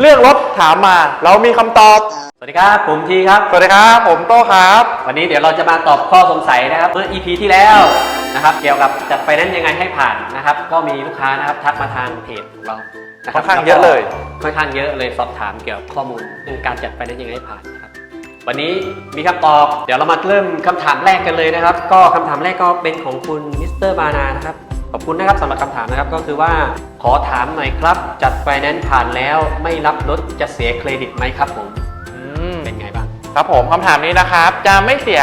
เรื่องรถถามมา เรามีคำตอบ สวัสดีครับ ผมทีครับ สวัสดีครับ ผมโต้ครับ วันนี้เดี๋ยวเราจะมาตอบข้อสงสัยนะครับ เมื่อ EP ที่แล้วนะครับ เกี่ยวกับจัดไฟแนนซ์ยังไงให้ผ่านนะครับ ก็มีลูกค้านะครับทักมาทางเพจของเรานะคค่รัอนข้างเยอะเลย ค่อนข้างเยอะเลยสอบถามเกี่ยวกับข้อมูลเรื่องการจัดไฟแนนซ์ยังไงให้ผ่านนะครับ วันนี้มีคำตอบ เดี๋ยวเรามาเริ่มคำถามแรกกันเลยนะครับ ก็คำถามแรกก็เป็นของคุณมิสเตอร์บานานะครับ ขอบคุณนะครับสำหรับคำถามนะครับก็คือว่าขอถามหน่อยครับ จัดไฟแนนซ์ผ่านแล้วไม่รับรถจะเสียเครดิตไหมครับผมอืมเป็นไงบ้างครับผมคำถามนี้นะครับ จะไม่เสีย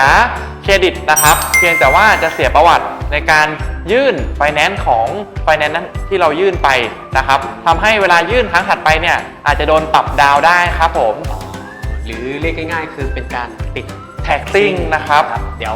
เครดิตนะครับ เพียงแต่ว่าจะเสียประวัติในการยื่นไฟแนนซ์ของไฟแนนซ์นั้นที่เรายื่นไปนะครับทำให้เวลายื่นครั้งถัดไปเนี่ยอาจจะโดนปรับดาวได้ครับผม หรือเรียกง่ายๆ คือเป็นการติด แท็กซิ่งนะครับ เดี๋ยว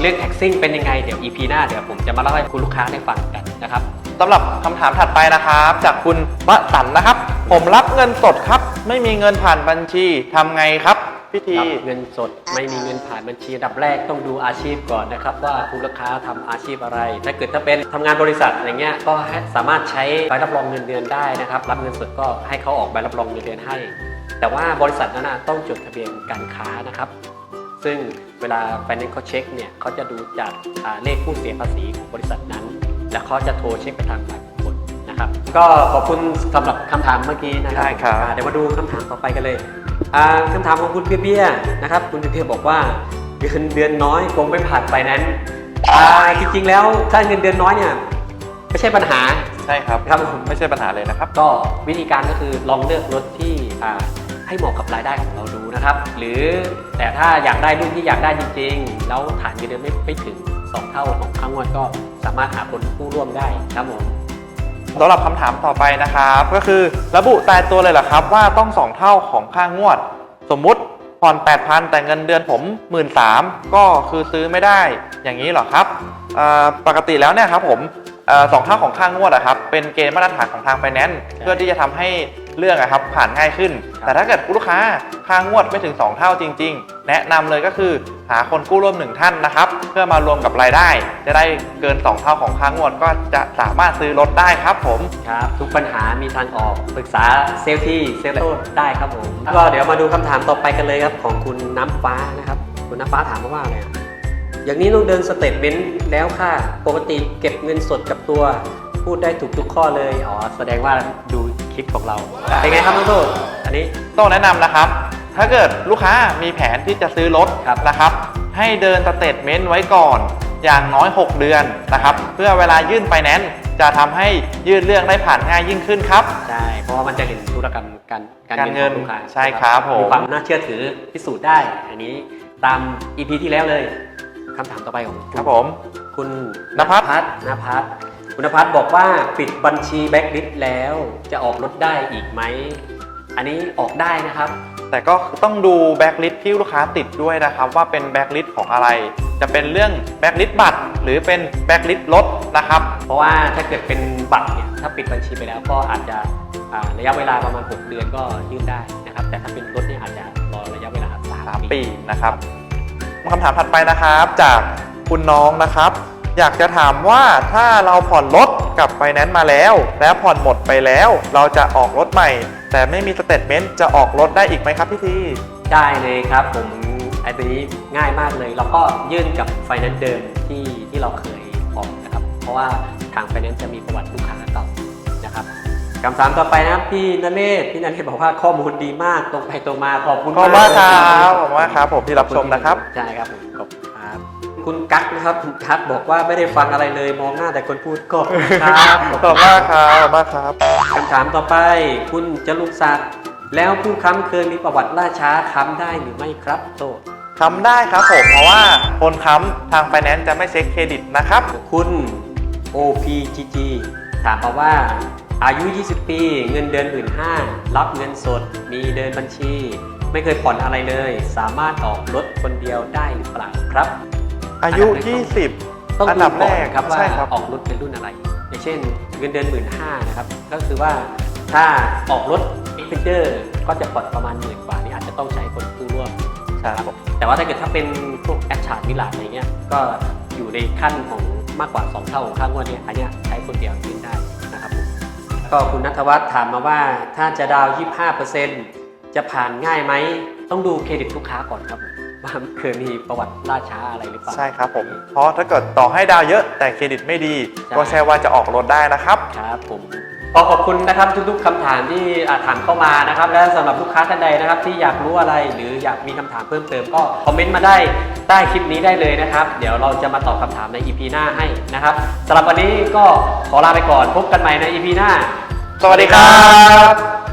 เรื่องแท็กซิ่งเป็นยังไงเดี๋ยว EP หน้าเดี๋ยวผมจะมาเล่าให้คุณลูกค้าได้ฟังกันนะครับสำหรับคำถามถัดไปนะครับ จากคุณมะสันนะครับ ผมรับเงินสดครับ ไม่มีเงินผ่านบัญชีทำไงครับพี่ทีรับเงินสดไม่มีเงินผ่านบัญชีอันดับแรกต้องดูอาชีพก่อนนะครับ ว่าคุณลูกค้าทำอาชีพอะไร ถ้าเกิดถ้าเป็นทำงานบริษัทอะไรเงี้ยก็ให้สามารถใช้ใบรับรองเงินเดือนได้นะครับ รับเงินสดก็ให้เขาออกใบรับรองเงินเดือนให้ แต่ว่าบริษัทนั้นนะต้องจดทะเบียนการค้านะครับ ซึ่งเวลา Finance เขาเช็คเนี่ยเขาจะดูจากอ่าเลขผู้เสียภาษีของบริษัทนั้น แล้วเขาจะโทรเช็คไปทางฝ่ายบุคคลนะครับ ก็ขอบคุณสำหรับคำถามเมื่อกี้นะครัได้ครับอ่าเดี๋ยวมาดูคำถามต่อไปกันเลยอ่าคำถามของคุณเปียๆนะครับ คุณเปียๆบอกว่าเงินเดือนน้อยคงไม่ผ่านไฟแนนซ์อ่าจริงๆแล้วถ้าเงินเดือนน้อยเนี่ยไม่ใช่ปัญหาใช่ครับครับผมไม่ใช่ปัญหาเลยนะครับ ก็วิธีการก็คือลองเลือกรถที่อ่าให้เหมาะกับรายได้ของเราดู นะครับ หรือแต่ถ้าอยากได้รุ่นที่อยากได้จริง ๆ แล้วฐานเงินเดือนไม่ไม่ถึง 2 เท่าของค่างวดก็สามารถหาคนผู้ร่วมได้ครับผมสำหรับคำถามต่อไปนะครับ ก็คือระบุตายตัวเลยเหรอครับ ว่าต้องสองเท่าของค่างวด สมมุติผ่อน8,000 แต่เงินเดือนผม1 3ื่นก็คือซื้อไม่ได้อย่างนี้เหรอครับเอ่อปกติแล้วเนี่ยครับผมเอ่อสองเท่าของค่างวดอะครับเป็นเกณฑ์มาตรฐานของทางไฟแนนซ์เพื่อที่จะทำให้ เรื่องอะครับผ่านง่ายขึ้นครับแต่ถ้าเกิดลูกค้าค่างวดไม่ถึง 2 เท่าจริง ๆ แนะนำเลยก็คือหาคนกู้ร่วมหนึ่งท่านนะครับ เพื่อมารวมกับรายได้ จะได้เกิน 2 เท่าของค่างวดก็จะสามารถซื้อรถได้ครับผมครับทุกปัญหามีทางออกปรึกษาเซลล์ที่เซลล์โต้ได้ครับผมก็เดี๋ยวมาดูคำถามต่อไปกันเลยครับของคุณน้ำฟ้านะครับ คุณน้ำฟ้าถามมาว่าอะไรอะอย่างนี้ต้องเดินสเตทเมนต์แล้วค่ะ ปกติเก็บเงินสดกับตัว พูดได้ถูกทุกข้อเลย อ๋อ แสดงว่าดู คลิปของเรา เป็นไงครับน้องโต้อันนี้ ต้องแนะนำนะครับ ถ้าเกิดลูกค้ามีแผนที่จะซื้อรถครับนะครับ ให้เดินสเตทเมนต์ไว้ก่อน อย่างน้อย 6 เดือนนะครับ เพื่อเวลายื่นไฟแนนซ์จะทำให้ยื่นเรื่องได้ผ่านง่ายยิ่งขึ้นครับ ใช่ เพราะว่ามันจะเห็นธุรกรรมการการเงินของลูกค้าใช่ครับผม มีความน่าเชื่อถือพิสูจน์ได้ อันนี้ตาม EP ที่แล้วเลยคำถามต่อไปของณครับผม คุณนภัสนนภัส คุณนภัสบอกว่าปิดบัญชีแบ็กลิสแล้วจะออกรถได้อีกไหม อันนี้ออกได้นะครับ แต่ก็ต้องดูแบ็กลิสที่ลูกค้าติดด้วยนะครับ ว่าเป็นแบ็กลิสของอะไร จะเป็นเรื่องแบ็กลิสบัตร หรือเป็นแบ็กลิสรถนะครับ เพราะว่าถ้าเกิดเป็นบัตรเนี่ยถ้าปิดบัญชีไปแล้วก็อาจจะอ่าระยะเวลาประมาณ 6 เดือนก็ยื่นได้นะครับ แต่ถ้าเป็นรถเนี่ยอาจจะรอระยะเวลาสาม3ปีนะครับคำถามถัดไปนะครับจากคุณน้องนะครับ อยากจะถามว่าถ้าเราผ่อนรถกับไฟแนนซ์มาแล้ว แล้วผ่อนหมดไปแล้ว เราจะออกรถใหม่ แต่ไม่มีสเตทเมนต์จะออกรถได้อีกไหมครับพี่ทีได้เลยครับผมไอ้ตัวนี้ง่ายมากเลย เราก็ยื่นกับไฟแนนซ์เดิมที่ที่เราเคยออกนะครับ เพราะว่าทางไฟแนนซ์จะมีประวัติลูกค้าเก่านะครับคำถามต่อไปนะครับพี่นเรศพี่นเรศบอกว่าข้อมูลดีมากตรงไปตรงมาขอบคุณขอบคุณมากคเลรัยบขอบคุณมากครับผมที่รับชมนะครับใช่ครับผมขอบ คุณครับคุณกั๊กนะครับคุณกั๊กบอกว่าไม่ได้ฟังอะไรเลยมองหน้าแต่คนพูดก็ครับขอบคุณมากครับขอบคุณมากครับคำถามต่อไป คุณจรุศักดิ์แล้วผู้ค้ำเคยมีประวัติล่าช้าค้ำได้หรือไม่ครับโตค้ำได้ครับผมเพราะว่าคนค้ำทางไฟแนนซ์จะไม่เช็คเครดิตนะครับ คุณ OPGG ถามมาว่าอายุ 20 ปี เงินเดือนหมื่นห้ารับเงินสด มีเดินบัญชี ไม่เคยผ่อนอะไรเลย สามารถออกรถคนเดียวได้หรือเปล่าครับ อายุต้อง20อันดูดับแรก่อนกครับว่าใช่ครับ ออกรถเป็นรุ่นอะไร อย่างเช่นเงินเดือนหมื่นห้านะครับ ก็คือว่าถ้าออกรถ e x p e n d e r ก็จะผ่อนประมาณหมื่นกว่านี่อาจจะต้องใช้คนผู้ร่วมใช่ครับผมแต่ว่าถ้าเกิดถ้าเป็นพวกแอปชาร์ดมิลาดอะไรเงี้ยก็อยู่ในขั้นของมากกว่า 2 เท่าของค่างวดเนี่ยอันเนี้ยใช้คนเดียวยื่นได้นะครับผมก็คุณนัทวัฒน์ถามมาว่าถ้าจะดาวน์25%จะผ่านง่ายไหม ต้องดูเครดิตลูกค้าก่อนครับผม ว่าเคยมีประวัติล่าช้าอะไรหรือเปล่า ใช่ครับผม เพราะถ้าเกิดต่อให้ดาวเยอะแต่เครดิตไม่ดี ใช่ ก็ใช่ว่าจะออกรถได้นะครับ ครับผมขอขอบคุณนะครับทุกๆคำถามที่อ่าถามเข้ามานะครับ และสำหรับลูกค้าท่านใดนะครับ ที่อยากรู้อะไรหรืออยากมีคำถามเพิ่มเติมก็คอมเมนต์มาได้ใต้คลิปนี้ได้เลยนะครับ เดี๋ยวเราจะมาตอบคำถามใน EP หน้าให้นะครับสำหรับวันนี้ก็ขอลาไปก่อนพบกันใหม่ใน EP หน้า สวัสดีครับ